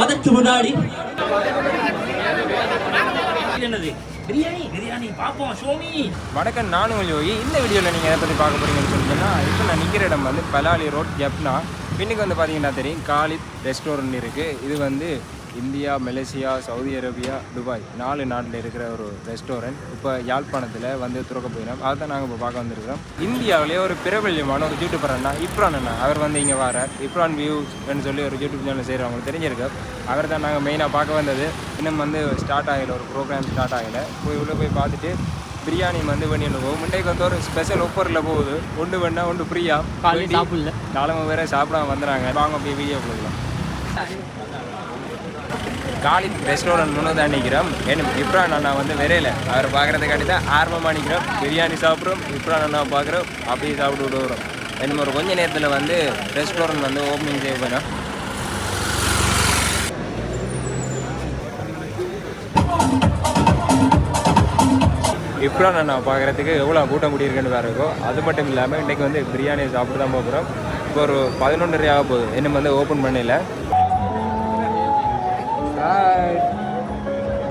அதற்கு முன்னாடி என்னது? பிரியாணி பிரியாணி பாப்போம் ஷோமி வணக்கம் நானும் யோகி இந்த வீடியோவில் நீங்கள் எதை பற்றி பார்க்க போறீங்கன்னு சொன்னீங்கன்னா இப்போ நான் நிற்கிற இடம் வந்து பலாலி ரோட் ஜப்னா. பின்னுக்கு வந்து பார்த்தீங்கன்னா தெரியும் காலித் ரெஸ்டாரண்ட் இருக்குது இது வந்து India Malaysia Saudi Arabia Dubai நாலு நாட்டில் இருக்கிற ஒரு ரெஸ்டாரண்ட். இப்போ யாழ்ப்பாணத்தில் வந்து திறக்க போயிடும் அதை தான் நாங்கள் இப்போ பார்க்க வந்திருக்கிறோம். இந்தியாவிலேயே ஒரு பிரபல்யமான ஒரு யூடியூபர் அண்ணா இப்ரான் அண்ணா. அவர் வந்து இங்கே வரார் இப்ரான் வியூஸ்ன்னு சொல்லி ஒரு யூடியூப் சேனல் செய்கிறவங்களுக்கு தெரிஞ்சிருக்கு. அவர் தான் நாங்கள் மெயினாக பார்க்க வந்தது. இன்னும் வந்து ஸ்டார்ட் ஆகலை ஒரு ப்ரோக்ராம் ஸ்டார்ட் ஆகலை. போய் உள்ளே போய் பார்த்துட்டு பிரியாணி வந்து பண்ணிட்டு போகும் முண்டைக்கு வந்து ஒரு ஸ்பெஷல் ஒப்பரில் போகுது. ஒன்று வேணா ஒன்று ஃப்ரீயா காலையில் சாப்பிடல. நாலு வேற சாப்பிடாம வந்துடுறாங்க வாங்க அப்படியே வீடியோ கொடுக்கலாம் காலித் ரெஸ்டாரண்ட் முன்னதாக தான் நிற்கிறோம் ஏன்னா இப்ரான் அண்ணா வந்து விரையில. அவர் பார்க்குறதுக்காண்டி தான் ஆர்வமாக நிற்கிறோம் பிரியாணி சாப்பிட்றோம் இப்ரான் அண்ணா பார்க்குறோம் அப்படியே சாப்பிட்டு விட்டு வரோம் இன்னும் ஒரு கொஞ்ச நேரத்தில் வந்து ரெஸ்டாரண்ட் வந்து ஓப்பனிங் செய்ய போகிறோம் இப்ரான் அண்ணா பார்க்குறதுக்கு எவ்வளோ கூட்டம் கூடியிருக்குன்னு வேறு இருக்கோ அது மட்டும் இல்லாமல் இன்றைக்கி வந்து பிரியாணி சாப்பிட்டு தான் போகிறோம் இப்போ ஒரு பதினொன்றரை ஆக போகுது. இன்னும் வந்து ஓப்பன் பண்ணல.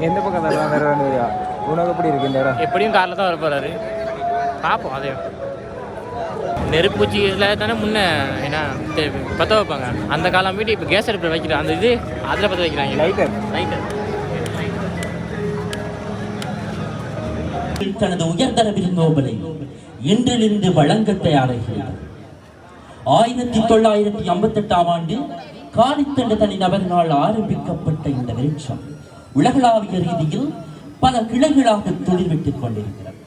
எந்த பக்கம் தான் வேறு வேண்டியா உனக்கு எப்படி இருக்கு இந்த இடம்? எப்படியும் காரில் தான் வர போகிறாரு பார்ப்போம் அதே நெருப்பூச்சியில் தானே முன்ன என்ன பற்ற வைப்பாங்க? அந்த காலம் வீட்டு இப்போ கேஸ் அடுப்பில் வைக்கிற அந்த இது அதில் பற்ற வைக்கிறாங்க. லைட்டர் லைட்டு தனது உயர்தர விருந்தோம்பலை இன்றிலிருந்து வழங்க தயாராகிறது ஆயிரத்தி தொள்ளாயிரத்தி ஐம்பத்தி எட்டாம் காணித்தண்டு காலித்தண்ட தனிநபரினால் ஆரம்பிக்கப்பட்ட இந்த விருட்சம் உலகளாவிய ரீதியில் பல கிளைகளாக துளிர்விட்டுக் கொண்டிருக்கிறது.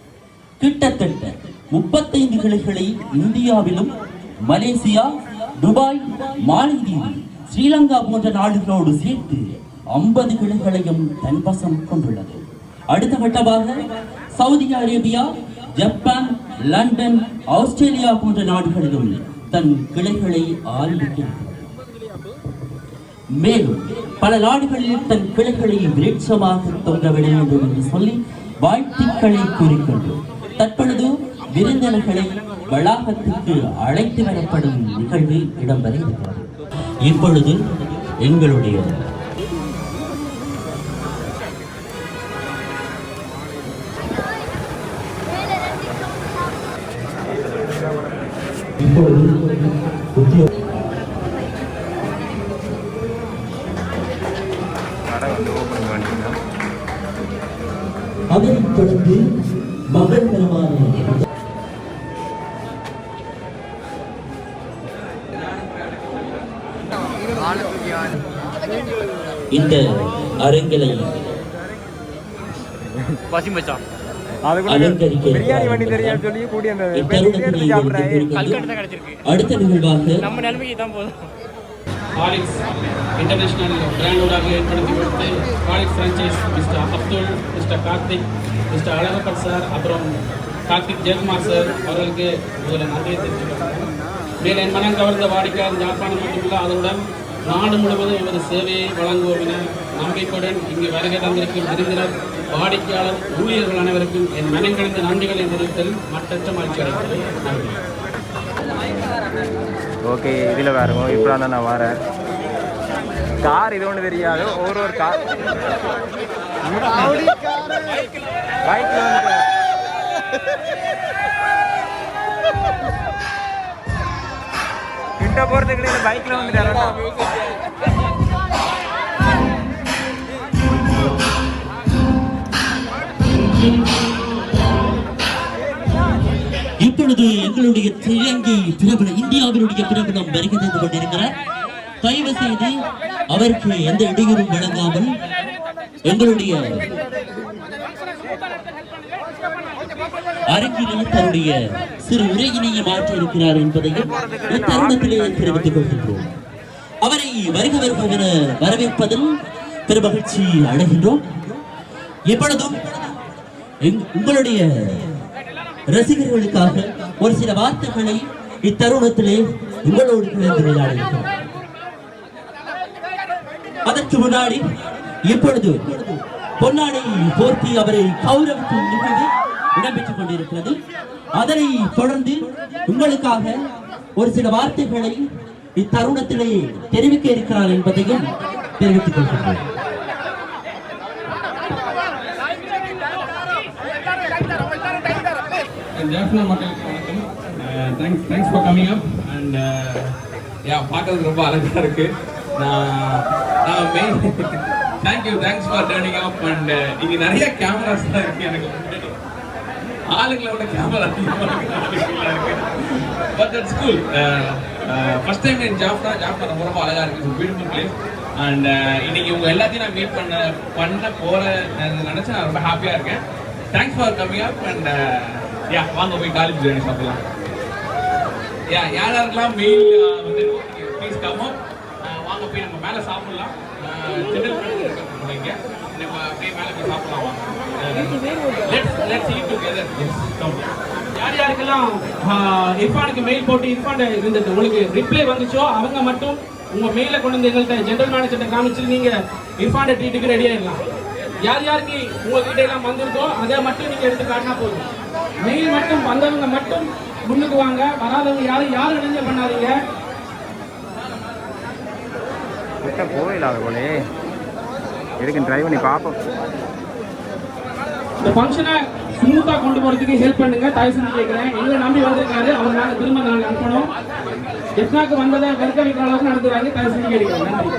கிட்டத்தட்ட முப்பத்தைந்து கிளைகளை இந்தியாவிலும் மலேசியா துபாய் மாலத்தீவு ஸ்ரீலங்கா போன்ற நாடுகளோடு சேர்த்து ஐம்பது கிளைகளையும் தன்வசம் கொண்டுள்ளது. அடுத்த கட்டமாக Saudi Arabia Japan London Australia போன்ற நாடுகளிலும் தன் கிளைகளை ஆரம்பிக்கிறது. மேலும் பல நாடுகளில் தன் கிளைகளை விருட்சமாக தொங்கவிட வேண்டும் என்று சொல்லி வாழ்த்துக்களை கூறிக்கொண்டு தற்பொழுது விருந்தினர்களை வளாகத்துக்கு அழைத்து வரப்படும் நிகழ்வு இடம்பெற இருக்கிறது இப்பொழுது எங்களுடைய இப்பொழுது சாப்பிட்றாங்க. இவருக்கு கல்கட்டு தான் கிடச்சிருக்கு. அடுத்த நிகழ்வாக நம்ம நிலைமைக்கு தான் போதும். ஹாலிக்ஸ் இன்டர்நேஷனல் பிராண்டோடாக ஏற்படுத்தி கொடுத்து ஹாலிக்ஸ் franchise mister Abdul mister Karthik mister அழகப்பட் sir அப்புறம் கார்த்திக் ஜெயக்குமார் சார் அவர்களுக்கு முதல்ல நன்றியை தெரிவிச்சுக்கிறேன் மேலும் என் மனம் கவர்ந்த வாடிக்கையாளர் யாழ்ப்பாணம் மட்டுமில்ல அதனுடன் நாடு முழுவதும் எமது சேவையை வழங்குவோம் என நம்பிக்கையுடன் இங்கு வருகை தந்திருக்கும் விருந்தினர் வாடிக்கையாளர் ஊழியர்கள் அனைவருக்கும் என் மனங்கணிந்த நன்றிகளை தெரிவித்தல் மற்றற்ற மகிழ்ச்சி அடைகிறது நன்றி. ஓகே இதில் வேறுங்க இப்போ நான் வரேன். கார் இது ஒன்று தெரியாது. ஒரு ஒரு கார். பைக்கில் கிட்ட போகிறதுக்கு இல்லை பைக்கில் வந்துட்டாரா இப்பொழுது எங்களுடைய இலங்கை பிரபலம் இந்தியாவினுடைய பிரபலம் வருகை தந்து கொண்டிருக்கிறார். தயவு செய்து அவருக்கு எந்த இடையூறும் வழங்காமல் எங்களுடைய அரங்கிலே தன்னுடைய சிறு உரையினையை மாற்றி இருக்கிறார் என்பதையும் இத்தருணத்திலே தெரிவித்துக் கொள்கின்றோம். அவரை வருக வருக வரவேற்பதில் பெருமகிழ்ச்சி அடைகின்றோம். எப்பொழுதும் எங்- உங்களுடைய ரசிகர்களுக்காக ஒரு சில வார்த்தைகளை இத்தருணத்திலே உங்களோடு கலந்து விளையாடுகிறோம். அதற்கு முன்னாடி இப்பொழுது பொன்னாடை போர்த்தி அவரை கௌரவிக்கும் நிகழ்வு இடம்பெற்றுக் கொண்டிருக்கிறது. அதனை தொடர்ந்து உங்களுக்காக ஒரு சில வார்த்தைகளை இத்தருணத்திலே தெரிவிக்க இருக்கிறார் என்பதையும் தெரிவித்துக் கொள்கின்றேன் ஜாஃப்னா மக்களுக்கு வணக்கம் thanks thanks for coming up and yeah பார்க்கறதுக்கு ரொம்ப அழகாக இருக்கு. நான் நான் main thank you thanks for turning up and இங்க நிறைய கேமராஸ் தான் இருக்கு எனக்கு முன்னாடி. ஆளுங்களை விட camera but that's cool first time என் ஜாஃப்னா ஜாஃப்னா ரொம்ப ரொம்ப அழகாக இருக்கு. பியூட்டிஃபுல் பிளேஸ் அண்ட் இன்னைக்கு உங்க எல்லாத்தையும் நான் மீட் பண்ண பண்ண போற நினைச்சு நான் ரொம்ப ஹாப்பியா இருக்கேன். Thanks for coming up and yeah வாங்க போய் காலேஜ் பிரியாணி சாப்பிடலாம். யா யார் யாருக்கெல்லாம் மெயில் uh, வந்து ப்ளீஸ் கம் அப் வாங்க போய் நம்ம மேலே சாப்பிடலாம். Uh, ஜெனரல் இங்கே. நம்ம அப்படியே மேலே போய் சாப்பிடலாம் வாங்க. Let's let's eat together come யார் யாருக்கெல்லாம் uh, இர்ஃபானுக்கு மெயில் போட்டு இர்ஃபான் இருந்தது? உங்களுக்கு ரிப்ளை வந்துச்சோ? அவங்க மட்டும் உங்க மெயில கொண்டு வந்து எங்கள்கிட்ட ஜென்ரல் மேனேஜர்கிட்ட காமிச்சு நீங்க இர்ஃபான் ட்ரீட்டுக்கு ரெடி ஆயிடலாம். யார் யாருக்கு உங்ககிட்ட எல்லாம் வந்திருக்கோ அதை மட்டும் நீங்க எடுத்து காட்டினா போதும். மெயில் மட்டும் வந்தவங்க மட்டும் முன்னுக்கு வாங்க. வராதவங்க யாரும் யாரும் இணைஞ்ச பண்ணாதீங்க. கிட்ட போயிடலாத போலே. எதுக்கு ட்ரை பண்ணி பார்ப்போம் இந்த ஃபங்க்ஷனை ஸ்மூத்தா கொண்டு போறதுக்கு ஹெல்ப் பண்ணுங்க. தயவு செஞ்சு கேட்கிறேன் எங்களை நம்பி வந்திருக்காரு. அவர் திரும்ப நாங்க அனுப்பணும். எத்னாக்கு வந்ததை வெறுக்க வைக்கிற அளவுக்கு நடத்துறாங்க. தயவு செஞ்சு கேட்கிறேன் நன்றி.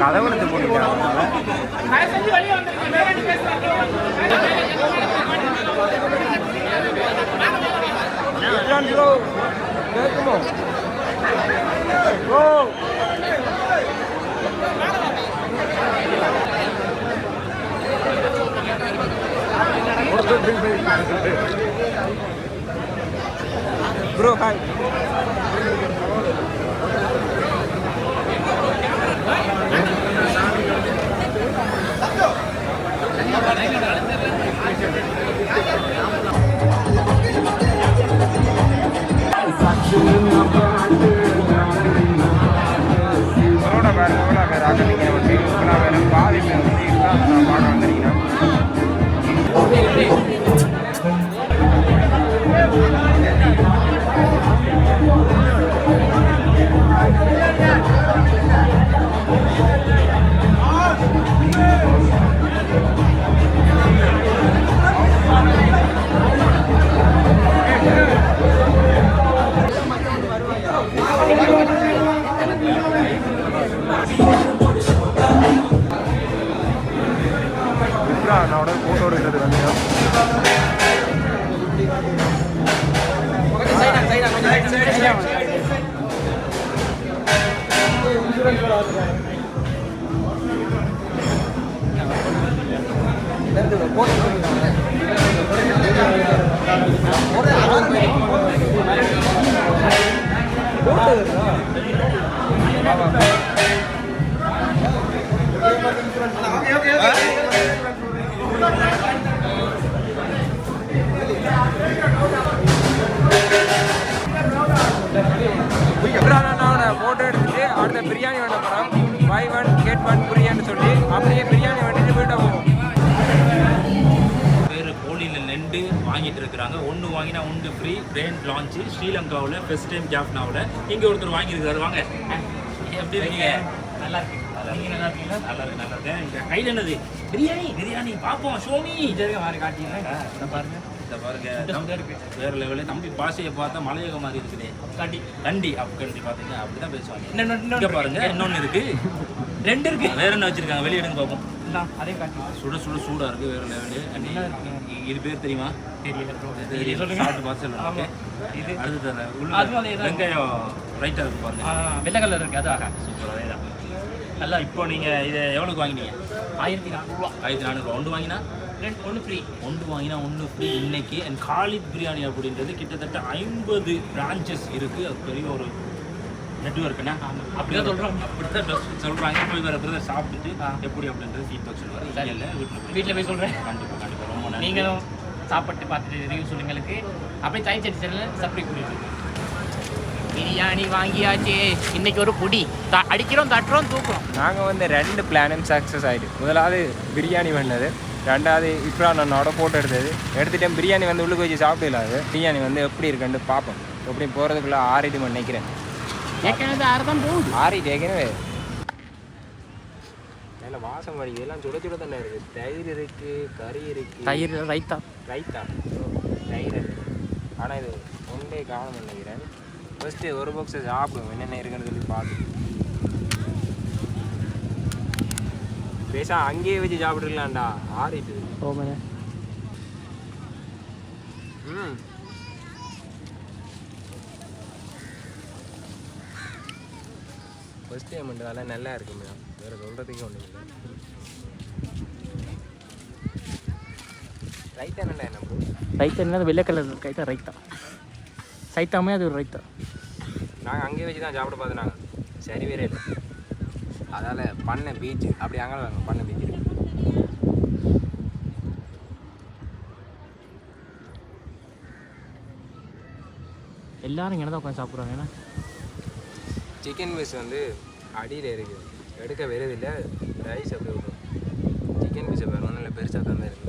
கதவெடுத்து போட்டுட்டாங்க ப்ரோ கேட்குமோ தான் என்னோட ஃபோட்டோ எடுக்கிறது வந்து. போட்டு ஒன் பிரியாணி சொல்லி அப்படியே பிரியாணி வேண்டிட்டு போயிட்டு போவோம். பேர் கோழியில் நெண்டு வாங்கிட்டு இருக்கிறாங்க. ஒன்று வாங்கினா ஒன்று ஃப்ரீ பிராண்ட் லான்ச்சு ஸ்ரீலங்காவில் ஃபர்ஸ்ட் டைம் ஜாஃப்னாவில். இங்கே ஒருத்தர் வாங்கியிருக்காரு. வாங்க. எப்படி இருக்கீங்க? நல்லா இருக்கு நீங்க நல்லா இருக்கீங்களா நல்லா இருக்கு. நல்லா இருக்கேன் இங்க கையில் என்னது? பிரியாணி பிரியாணி. பார்ப்போம் ஷோமி சரிங்க மாதிரி காட்டிங்க இந்த பாருங்க. இந்த பாருங்க வேற லெவலு தம்பி பாஷையை பார்த்தா மலையக மாதிரி இருக்குது. கண்டி. கண்டி அப் கண்டி பார்த்தீங்க அப்படிதான் பேசுவாங்க. இங்க பாருங்க இன்னொன்று இருக்கு. ரெண்டு இருக்கு. வேற என்ன வச்சிருக்காங்க? வெளியே எடுங்க பார்ப்போம் அதே காட்டி. சுட சுட சூடா இருக்கு வேற லெவலு இது பேர் தெரியுமா? சாப்பிட்டு பார்த்து சொல்லுங்க அடுத்து தரேன் உள்ள வெங்காயம் ரைட்டா இருக்கு பாருங்க. வெள்ளை கலர் இருக்கு அதான் சூப்பர் அதே தான் நல்லா இப்போ நீங்க இதை எவ்வளவுக்கு வாங்கினீங்க? ஆயிரத்தி நானூறுவா. ஆயிரத்தி நானூறுவா. ஒன்று வாங்கினா ஒன்று ஃப்ரீ ஒன்று வாங்கினா ஒன்று ஃப்ரீ இன்னைக்கு. அண்ட் காலித் பிரியாணி அப்படின்றது கிட்டத்தட்ட ஐம்பது பிரான்ச்சஸ் இருக்கு. அது பெரிய ஒரு நெட்ஒர்க்னா அப்படிதான் சொல்றாங்க. அப்படிதான் சொல்றாங்க. போய் வேற பிரதர் சாப்பிட்டுட்டு எப்படி அப்படின்றது ஃபீட்பேக் சொல்லுவாரு இல்லை இல்லை வீட்டில் வீட்டில் போய் சொல்கிறேன் கண்டிப்பாக கண்டிப்பாக ரொம்ப நீங்களும் சாப்பிட்டு பார்த்துட்டு ரிவ்யூ சொல்லுங்களுக்கு அப்படியே தனி சட்டி சேனல் சப்ஸ்கிரைப் பண்ணிடுங்க பிரியாணி வாங்கியாச்சு. இன்னைக்கு ஒரு புடி. த- அடிக்கிறோம் தட்டுறோம் தூக்குறோம். நாங்கள் வந்து ரெண்டு பிளானும் சக்ஸஸ் ஆகிட்டு முதலாவது பிரியாணி பண்ணது ரெண்டாவது இப்போ நன்னோட ஃபோட்டோ எடுத்தது. எடுத்துட்டேன் பிரியாணி வந்து உள்ளுக்கு வச்சு சாப்பிடல அது. பிரியாணி வந்து எப்படி இருக்குன்னு பார்ப்போம். எப்படி போகிறதுக்குள்ளே ஆறிட்டு நினைக்கிறேன். ஏற்கனவே ஆறு தான் போகுது. ஆறிட்டு ஏற்கனவே. நல்ல வாசம் வடிக்குது எல்லாம் சுட சுட தானே இருக்குது தயிர் இருக்குது கறி இருக்குது தயிர் ரைத்தா. ரைத்தா. தயிர் ஆனால் இது ஒன்றே காணும் நினைக்கிறேன். ஃபஸ்ட்டு ஒரு பாக்ஸை சாப்பிடுவோம். என்னென்ன இருக்குன்னு சொல்லி பார்த்து பேசா அங்கேயே வச்சு சாப்பிட்டுக்கலாம்டா. ஆறிட்டு. ஓமே ம். ஃபஸ்ட் டைம்ன்றதால நல்லா இருக்கு மேடம். வேறு சொல்கிறதுக்கே ஒன்றும் இல்லை. ரைத்தா நல்லா என்ன ரைத்தா என்ன வெள்ளை கலர் ரைத்தா ரைத்தா சைத்தாமே அது ஒரு ரைத்தா நாங்கள் அங்கேயே வச்சு தான் சாப்பிட பார்த்து நாங்கள் சரி வேற இல்லை அதால் பண்ணை பீச் அப்படி அங்கே வாங்க பண்ணை பீச் எல்லாரும் இங்கே தான் உட்காந்து சாப்பிட்றாங்க ஏன்னா சிக்கன் பீஸ் வந்து அடியில் இருக்குது எடுக்க வருதில்லை ரைஸ் அப்படி விடும் சிக்கன் பீஸை வேறு ஒன்றும் இல்லை பெருசாக தான் இருக்குது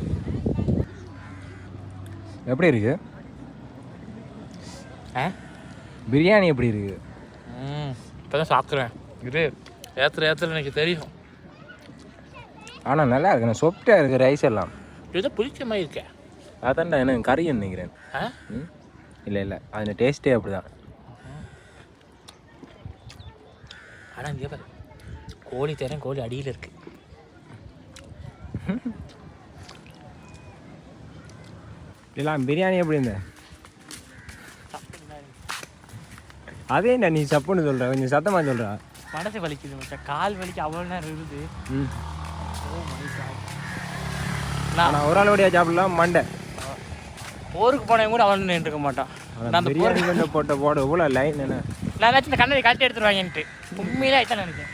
எப்படி இருக்கு? ஆ? பிரியாணி எப்படி இருக்கு? இப்போ தான் சாப்பிட்றேன் இது ஏற்றுற ஏற்றுற எனக்கு தெரியும். ஆனால் நல்லா இருக்கு. நான் சொப்டாக இருக்குது ரைஸ் எல்லாம். இது பிடிச்ச மாதிரி இருக்கே. அதான்டா எனக்கு கறி நினைக்கிறேன்? இல்லை இல்லை. அதில் டேஸ்ட்டே அப்படி தான் ஆனால் இங்கே பாரு. கோழி தரேன் கோழி அடியில் இருக்கு. இதெல்லாம் பிரியாணி எப்படி இருந்த அதே என்ன நீ சப்புன்னு சொல்கிற கொஞ்சம் சத்தமாக சொல்கிறா மனசு வலிக்குது மச்சான் கால் வலிக்கு அவ்வளோ நேரம் இருக்குது. காட் நான் ஒரு ஆளோடைய சாப்பிடலாம் மண்டை. போருக்கு போனவங்க கூட அவன் நின்றுக்க மாட்டான். நான் அந்த பிரியாணி போருக்கு கொண்டு போட்ட போட இவ்வளோ லைன் என்ன? நான் இந்த கண்ணாடி கட்டி எடுத்துருவாங்கன்ட்டு. உண்மையிலே ஆயிட்டா நினைக்கிறேன்